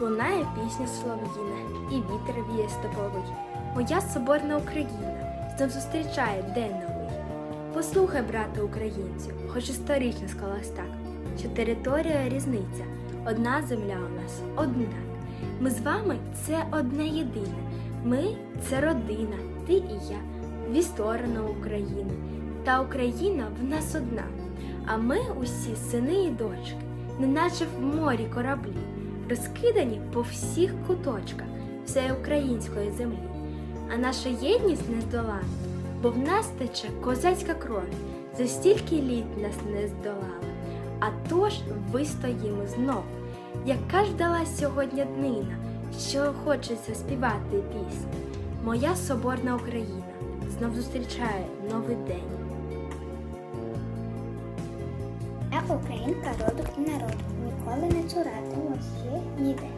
Лунає пісня солов'їна, і вітер віє степовий. Моя соборна Україна знов зустрічає день новий. Послухай, брате українцю, хоч історично склалось так, що територія різниця, одна земля у нас однак. Ми з вами це одне єдине. Ми це родина, ти і я, дві сторони України. Та Україна в нас одна. А ми усі сини і дочки, неначе в морі кораблі, розкидані по всіх куточках всієї української землі. А наша єдність не здолана, бо в нас тече козацька кров, за стільки літ нас не здолали. А тож вистоїмо знов, яка ж дала сьогодні днина, що хочеться співати пісню. Моя соборна Україна знов зустрічає новий день. Українка роду і народу, ніколи не цуратимусь їх ніде.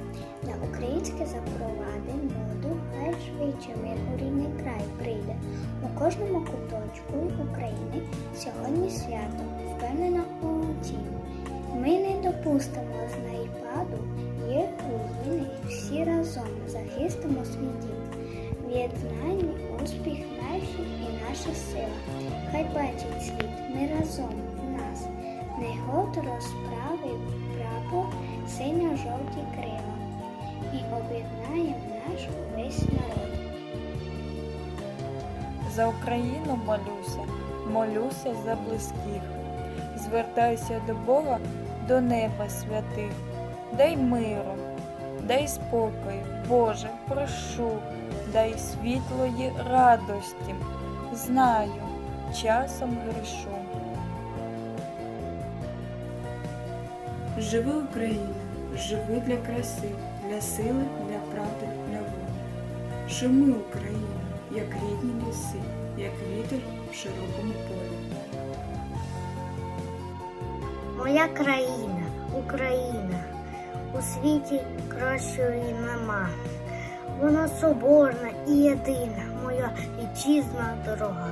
На українське запровадим моду, хай швидше мир у рідний край прийде. У кожному куточку України сьогодні свято, впевнена у тім. Ми не допустимо з неї паду, є руїни, всі разом захистимо свій дім. В єднанні успіх наші і наша сила. Хай бачить світ, ми разом в нас. Не год розправив прапор синьо-жовті крила і об'єднаєм наш увесь народ. За Україну молюся, молюся за близьких, звертаюся до Бога, до неба святих. Дай миру, дай спокою, Боже, прошу, дай світлої радості. Знаю, часом грішу. Живи Україна, живи для краси, для сили, для правди, для волі. Шуми Україна, як рідні ліси, як вітер в широкому полі. Моя країна, Україна, у світі кращої нема. Вона соборна і єдина, моя вітчизна дорога.